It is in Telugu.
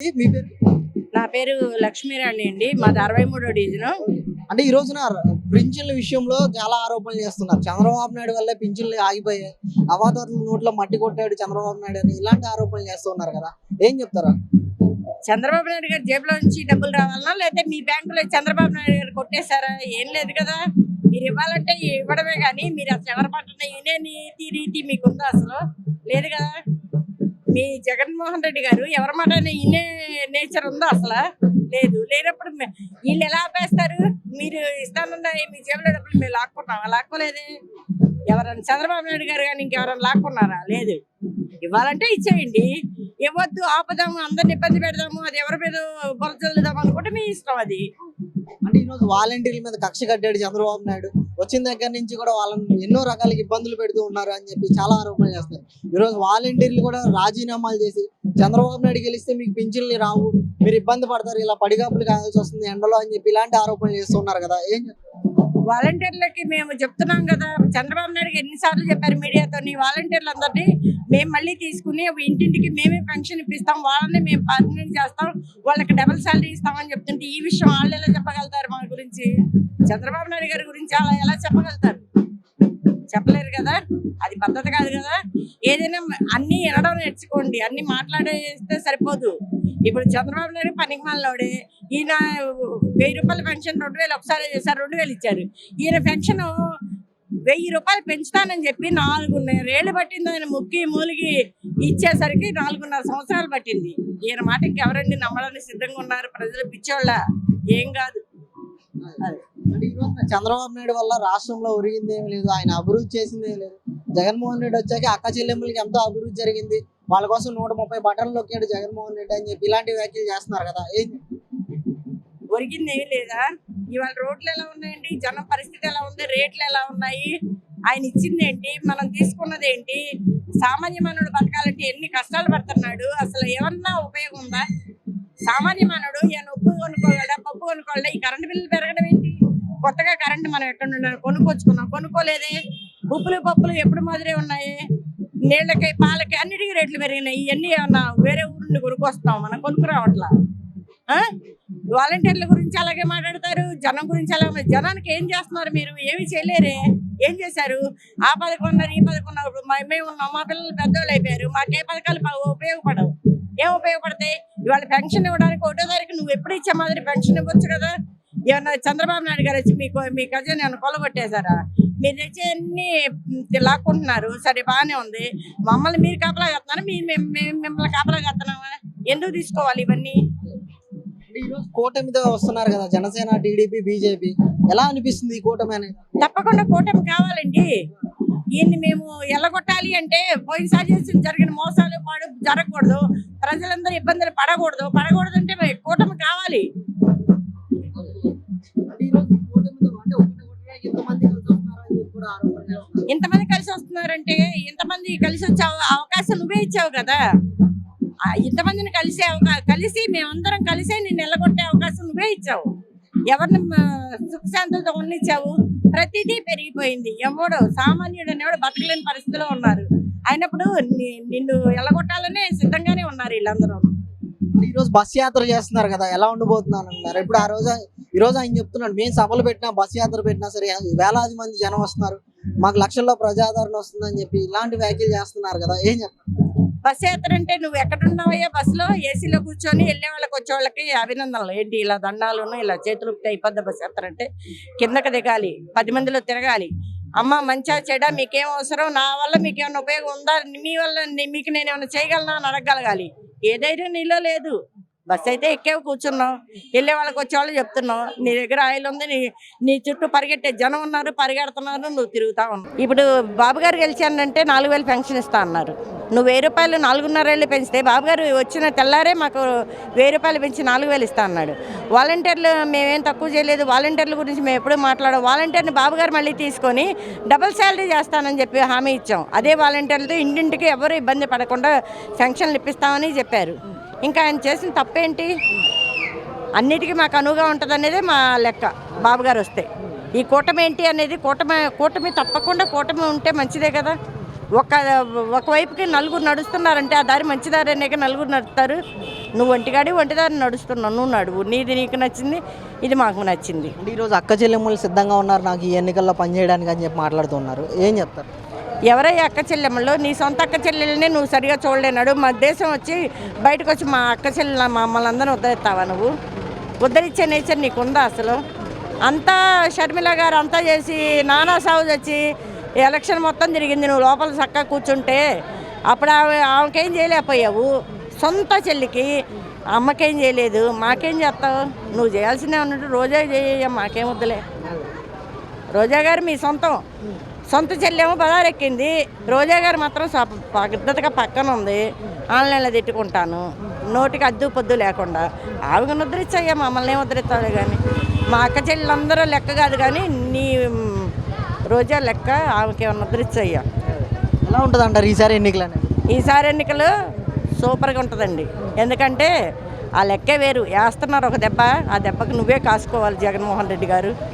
మీ పేరు? నా పేరు లక్ష్మీరాణి అండి. మాది అరవై మూడో డివిజన్. అంటే ఈ రోజున పింఛన్ల విషయంలో చాలా ఆరోపణలు చేస్తున్నారు. చంద్రబాబు నాయుడు వల్ల పింఛన్లు ఆగిపోయాయి అవాతారులు నోట్లో మట్టి కొట్టాడు చంద్రబాబు నాయుడు అని ఇలాంటి ఆరోపణలు చేస్తున్నారు కదా. ఏం చెప్తారా? చంద్రబాబు నాయుడు గారి జేబులో నుంచి డబ్బులు రావాలనా లేకపోతే మీ బ్యాంకులో చంద్రబాబు నాయుడు గారు కొట్టేశారా? ఏం లేదు కదా. మీరు ఇవ్వాలంటే ఇవ్వడమే కానీ మీరు అసలు ఎవరి పట్ల ఇనే నీతి రీతి మీకు ఉందా అసలు? లేదు కదా. మీ జగన్మోహన్ రెడ్డి గారు ఎవరి మాట ఇనే నేచర్ ఉందో అసలు? లేదు. లేనప్పుడు వీళ్ళు ఎలా ఆపేస్తారు? మీరు ఇస్తానన్న మీ జేబులో డబ్బులు మేము లాక్కున్నావా లాక్కోలేదే. ఎవరైనా చంద్రబాబు నాయుడు గారు కానీ ఇంకెవరైనా లాక్కున్నారా లేదు. ఇవ్వాలంటే ఇచ్చేయండి. ఇవ్వద్దు ఆపదాము అందరిని ఇబ్బంది పెడదాము అది ఎవరి మీద బొరచల్లుదాం అనుకుంటే మీ ఇష్టం అది. అంటే ఈ రోజు వాలంటీర్ల మీద కక్ష కట్టాడు చంద్రబాబు నాయుడు. వచ్చిన దగ్గర నుంచి కూడా వాళ్ళని ఎన్నో రకాల ఇబ్బందులు పెడుతూ ఉన్నారు అని చెప్పి చాలా ఆరోపణలు చేస్తారు ఈ రోజు వాలంటీర్లు కూడా రాజీనామాలు చేసి చంద్రబాబు నాయుడు గెలిస్తే మీకు పింఛన్లు రావు మీరు ఇబ్బంది పడతారు ఇలా పడిగాపులు కావాల్సి వస్తుంది ఎండలో అని చెప్పి ఇలాంటి ఆరోపణలు చేస్తున్నారు కదా. ఏం చెప్తారు? వాలంటీర్లకి మేము చెప్తున్నాం కదా చంద్రబాబు నాయుడు గారు ఎన్నిసార్లు చెప్పారు మీడియాతో వాలంటీర్లు అందరినీ మేము మళ్ళీ తీసుకుని ఇంటింటికి మేమే పెన్షన్ ఇప్పిస్తాం వాళ్ళని మేము పర్మనెంట్ చేస్తాం వాళ్ళకి డబుల్ శాలరీ ఇస్తామని చెప్తుంటే ఈ విషయం వాళ్ళు ఎలా చెప్పగలుగుతారు మా గురించి? చంద్రబాబు నాయుడు గారి గురించి అలా ఎలా చెప్పగలుగుతారు? చెప్పలేరు కదా. అది పద్ధతి కాదు కదా. ఏదైనా అన్ని వినడం నేర్చుకోండి. అన్ని మాట్లాడేస్తే సరిపోదు. ఇప్పుడు చంద్రబాబు నాయుడు పనికి మాలోడే ఈయన వెయ్యి రూపాయల పెన్షన్ రెండు వేలు ఒకసారి చేశారు రెండు వేలు ఇచ్చారు. ఈయన పెన్షన్ వెయ్యి రూపాయలు పెంచుతానని చెప్పి నాలుగున్నర ఏళ్ళు పట్టింది ఆయన ముక్కి మూలిగి ఇచ్చేసరికి నాలుగున్నర సంవత్సరాలు పట్టింది. ఈయన మాట ఇంకెవరండి నమ్మడానికి సిద్ధంగా ఉన్నారు? ప్రజలు పిచ్చోళ్ళ. ఏం కాదు. అది చంద్రబాబు నాయుడు వల్ల రాష్ట్రంలో ఒరిగింది ఏమి లేదు. ఆయన అభివృద్ధి చేసింది ఏమి లేదు. జగన్మోహన్ రెడ్డి వచ్చాక అక్క చెల్లెమ్మలకి ఎంతో అభివృద్ధి జరిగింది. వాళ్ళ కోసం నూట ముప్పై బటన్లు నొక్కాడు జగన్మోహన్ రెడ్డి అని చెప్పి ఇలాంటి వ్యాఖ్యలు చేస్తున్నారు కదా. ఒరిగింది ఏమీ లేదా? ఇవాళ రోడ్లు ఎలా ఉన్నాయండి? జనం పరిస్థితి ఎలా ఉంది? రేట్లు ఎలా ఉన్నాయి? ఆయన ఇచ్చింది ఏంటి? మనం తీసుకున్నది ఏంటి? సామాన్య మానవుడు బతకాలంటే ఎన్ని కష్టాలు పడుతున్నాడు? అసలు ఏమన్నా ఉపయోగం ఉందా? సామాన్య మానవుడు ఈయన ఉప్పు కొనుక్కోగలడా? పప్పు కొనుక్కోగలడా? ఈ కరెంట్ బిల్లు పెరగడం కొత్తగా కరెంట్ మనం ఎక్కడ నుండి కొనుక్కొచ్చుకున్నాం. కొనుక్కోలేదే. ఉప్పులు పప్పులు ఎప్పుడు మాదిరే ఉన్నాయి? నీళ్ళకి పాలకి అన్నిటికీ రేట్లు పెరిగినాయి. ఇవన్నీ ఏమన్నా వేరే ఊరు నుండి కొనుక్కొస్తాం మనం కొనుక్కురావట్లా. ఆ? వాలంటీర్ల గురించి అలాగే మాట్లాడతారు. జనం గురించి అలాగే జనానికి ఏం చేస్తున్నారు మీరు? ఏమి చేయలేరే. ఏం చేశారు? ఆ పథకం ఉన్నారు ఈ పథకం మా- మేము ఉన్నాం. మా పిల్లలు పెద్దోళ్ళు అయిపోయారు. మాకే పథకాలు ఉపయోగపడవు. ఏం ఉపయోగపడతాయి? ఇవాళ పెన్షన్ ఇవ్వడానికి ఒకటో తారీఖు నువ్వు ఎప్పుడు ఇచ్చే మాదిరి పెన్షన్ ఇవ్వచ్చు కదా? ఏమన్నా చంద్రబాబు నాయుడు గారు వచ్చి మీకు మీ ఖజానా ఏమన్నా కొలగొట్టేశారా మీరు తెచ్చి అన్ని లాక్కుంటున్నారు. సరే బాగానే ఉంది. మమ్మల్ని మీరు కాపలా మేము- మేము మిమ్మల్ని కాపలా కడుతున్నామా ఎందుకు తీసుకోవాలి ఇవన్నీ? కూటమితో వస్తున్నారు కదా జనసేన టీడీపీ బీజేపీ. ఎలా అనిపిస్తుంది ఈ కూటమి అనేది? తప్పకుండా కూటమి కావాలండి. ఈయన్ని మేము ఎల్లగొట్టాలి అంటే పోయినసారి చేసిన జరిగిన మోసాలు పాడు జరగకూడదు. ప్రజలందరూ ఇబ్బందులు పడకూడదు. పడకూడదు అంటే కూటమి కావాలి. ఇంతమంది కలిసి వస్తున్నారంటే ఇంతమంది కలిసి వచ్చే అవకాశం నువ్వే ఇచ్చావు కదా. ఇంతమందిని కలిసే కలిసి మేమందరం కలిసే నిన్ను నిలగొట్టే అవకాశం నువ్వే ఇచ్చావు. ఎవరిని సుఖశాంతులతో ఉన్నిచ్చావు ప్రతిదీ పెరిగిపోయింది. ఎవడు సామాన్యుడు అనేవాడు బతకలేని పరిస్థితిలో ఉన్నారు. అయినప్పుడు నిన్ను ఎల్లగొట్టాలనే సిద్ధంగానే ఉన్నారు వీళ్ళందరూ. ఈరోజు బస్ యాత్ర చేస్తున్నారు కదా ఎలా ఉండిపోతున్నాను అన్నారు. ఇప్పుడు ఆ రోజు ఈ రోజు ఆయన చెప్తున్నాడు మేము సభలు పెట్టినా బస్ యాత్ర పెట్టినా సరే వేలాది మంది జనం వస్తున్నారు. మాకు లక్షల్లో ప్రజాదరణ వస్తుందని చెప్పి ఇలాంటి వ్యాఖ్యలు చేస్తున్నారు కదా ఏం చెప్తారు బస్ యాత్ర అంటే నువ్వు ఎక్కడున్నావయ్యా బస్సులో? ఏసీలో కూర్చొని వెళ్ళే వాళ్ళకి వచ్చే వాళ్ళకి అభినందనలు. ఏంటి ఇలా దండాలను ఇలా చేతులు అయిపోద్ది బస్ యాత్ర అంటే? కిందకి దిగాలి పది మందిలో తిరగాలి. అమ్మ మంచిగా చెడ మీకేం అవసరం? నా వల్ల మీకు ఏమైనా ఉపయోగం ఉందా? మీ వల్ల మీకు నేను ఏమైనా చేయగలనా అని అడగగలగాలి. ఏ ధైర్యం నీలో లేదు. బస్ అయితే ఎక్కేవి కూర్చున్నాం. వెళ్ళే వాళ్ళకి వచ్చేవాళ్ళు చెప్తున్నాం నీ దగ్గర ఆయిల్ ఉంది నీ నీ చుట్టూ పరిగెట్టే జనం ఉన్నారు పరిగెడుతున్నారు నువ్వు తిరుగుతా ఉన్నావు. ఇప్పుడు బాబు గారు గెలిచానంటే నాలుగు వేలు పెన్షన్ ఇస్తా అన్నారు. నువ్వు వెయ్యి రూపాయలు నాలుగున్నర ఏళ్ళు పెంచితే బాబు గారు వచ్చిన తెల్లారే మాకు వెయ్యి రూపాయలు పెంచి నాలుగు వేలు ఇస్తా అన్నాడు. వాలంటీర్లు మేమేం తక్కువ చేయలేదు. వాలంటీర్ల గురించి మేము ఎప్పుడూ మాట్లాడాం వాలంటీర్ని బాబు గారు మళ్ళీ తీసుకొని డబుల్ శాలరీ చేస్తానని చెప్పి హామీ ఇచ్చాం. అదే వాలంటీర్లతో ఇంటింటికి ఎవరు ఇబ్బంది పడకుండా పెన్షన్లు ఇప్పిస్తామని చెప్పారు. ఇంకా ఆయన చేసిన తప్పేంటి? అన్నిటికీ మాకు అనువుగా ఉంటుందనేదే మా లెక్క. బాబు గారు వస్తే. ఈ కూటమి ఏంటి అనేది కూటమి కూటమి తప్పకుండా కూటమి ఉంటే మంచిదే కదా. ఒక ఒకవైపుకి నలుగురు నడుస్తున్నారంటే ఆ దారి మంచిదారి అనేక నలుగురు నడుస్తారు నువ్వు ఒంటిగాడి ఒంటిదారి నడుస్తున్నావు. నువ్వు నడువు. నీది నీకు నచ్చింది ఇది మాకు నచ్చింది. ఈరోజు అక్క చెల్లెమ్మలు సిద్ధంగా ఉన్నారు నాకు ఈ ఎన్నికల్లో పనిచేయడానికి అని చెప్పి మాట్లాడుతున్నారు ఏం చెప్తారు? ఎవరయ్యా అక్క చెల్లెమ్మలు? నీ సొంత అక్క చెల్లెల్ని నువ్వు సరిగా చూడలేనాడు. మా దేశం వచ్చి బయటకు వచ్చి మా అక్క చెల్లెల మమ్మల్ని అందరిని ఉద్ధరిస్తావా నువ్వు? ఉద్ధరించే నేచర్ నీకుందా అసలు? అంతా షర్మిల గారు అంతా చేసి నానా సాగు వచ్చి ఎలక్షన్ మొత్తం తిరిగింది. నువ్వు లోపల చక్కగా కూర్చుంటే అప్పుడు ఆమె ఆమెకేం చేయలేకపోయావు? సొంత చెల్లికి అమ్మకేం చేయలేదు. మాకేం చేస్తావు? నువ్వు చేయాల్సిందే ఉన్నట్టు రోజా చేయ మాకేం వద్దులే. రోజా గారు మీ సొంతం. సొంత చెల్లెమో బదారెక్కింది రోజా గారు మాత్రం పద్ధతిగా పక్కన ఉంది ఆన్లైన్లో తిట్టుకుంటాను. నోటికి అద్దు పొద్దు లేకుండా. ఆవిడ ముద్రించయ్యా మమ్మల్ని ఏం కానీ మా అక్క చెల్లెలందరూ లెక్క కాదు కానీ నీ రోజా లెక్క ఆమెకి ఏమన్నా ముద్రించయ్యా ఎలా ఉంటుంది అంటారు ఈసారి ఎన్నికలు ఈసారి ఎన్నికలు సూపర్గా ఉంటుందండి. ఎందుకంటే ఆ లెక్కే వేరు. వేస్తున్నారు ఒక దెబ్బ ఆ దెబ్బకి నువ్వే కాసుకోవాలి జగన్మోహన్ రెడ్డి గారు.